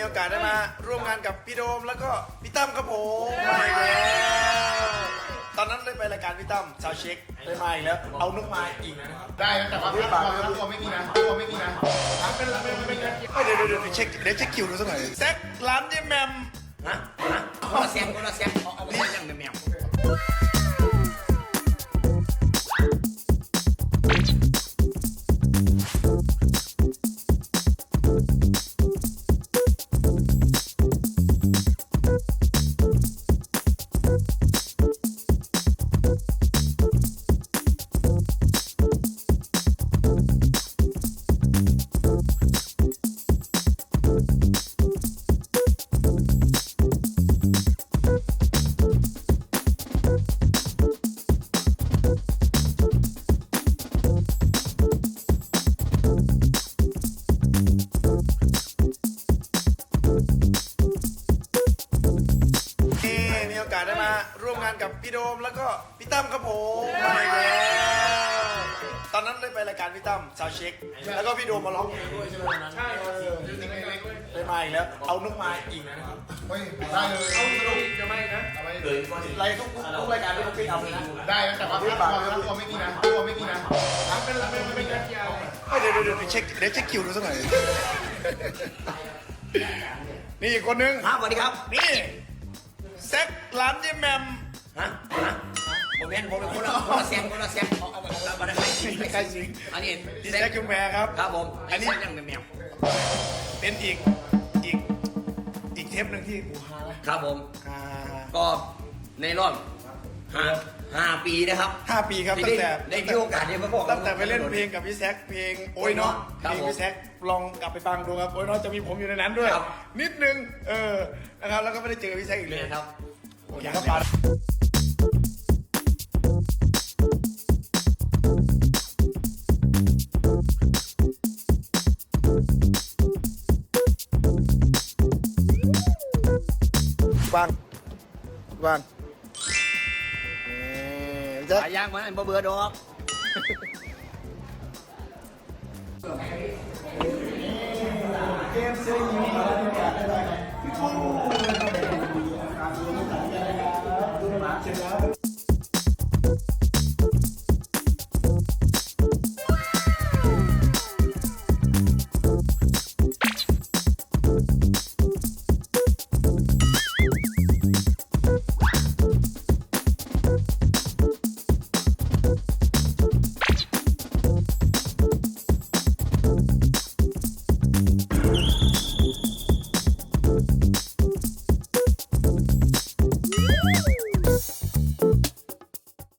มีโอกาสได้มาร่วมงานกับพี่โดมแล้วก็พี่ตั้มครับผมมาอีกแล้วตอนนั้นได้ไปรายการพี่ตั้มชาวเช็คได้มาอีกแล้ว เอานุกมาอีกนะครับได้นะแต่ว่าพี่บอกนะตัวไม่มีนะตัวไม่มีนะเป็นอะไรเป็นเป็นเอ้ยเดี๋ยวเดี๋ยวเดี๋ยวเช็คเดี๋ยวเช็คคิวดูสักหน่อยแซกร้านยี่แมมนะนะคนละเสียงคนละเสียงเอาเอาไปเสียงแมว กับพี่โดมแล้วก็พี่ตั้มครับผมมาอีกแล้วตอนนั้นได้ไปรายการพี่ตั้มชาวเช็ค แล้วก็พี่โดมมาร้องเพลงด้วยใช่ไหมวันนั้นใช่จริงๆเล็กได้มาอีกแล้ว เอานุกมาอีกนะครับๆเฮ้ยได้เลยเอาสรุปจะไม่นะเอาไปเลยก็รายทุกทุกรายการที่ผมไปทำเลยนะได้นะแต่ว่าพี่บอกนะตัวไม่มีนะตัวไม่มีนะเป็นอะไรเป็นเป็นเอ้ยเดี๋ยวเดี๋ยวเดี๋ยวเช็คเดี๋ยวเช็คคิวดูสักหน่อยนี่อีกคนนึงครับสวัสดีครับ นี่แซกร้านยี่แมม ฮะนะผมเป็นผมเป็นคนละคนละเสียงคนละเสียงเอาเอาเอาเอาไปได้ไหมใกล้ชิงอันนี้ดีแซกยูแมร์ครับ ครับผม อันนี้เสียงแมวเป็นอีกอีกอีกเทปหนึ่งที่กูฮานะครับผมฮาก็ในรอบห้าห้าปีนะครับห้าปีครับที่ตั้งได้แต่ได้มีโอกาสได้มาบอกตั้งแต่ไปเล่นเพลงกับพี่แซกเพลงโอ้ยเนาะครัเพบลงผมพี่แซกลองกลับไปฟังดูครับโอ้ยเนาะจะมีผมอยู่ในนั้นด้วยครับนิดนึงเออนะครับแล้วก็ไม่ได้เจอพี่แซกอีกเลยเนี่ยครับโอเคครับปาว่างว่างนี่จะสายยางมันบ่เบื่อดอกเก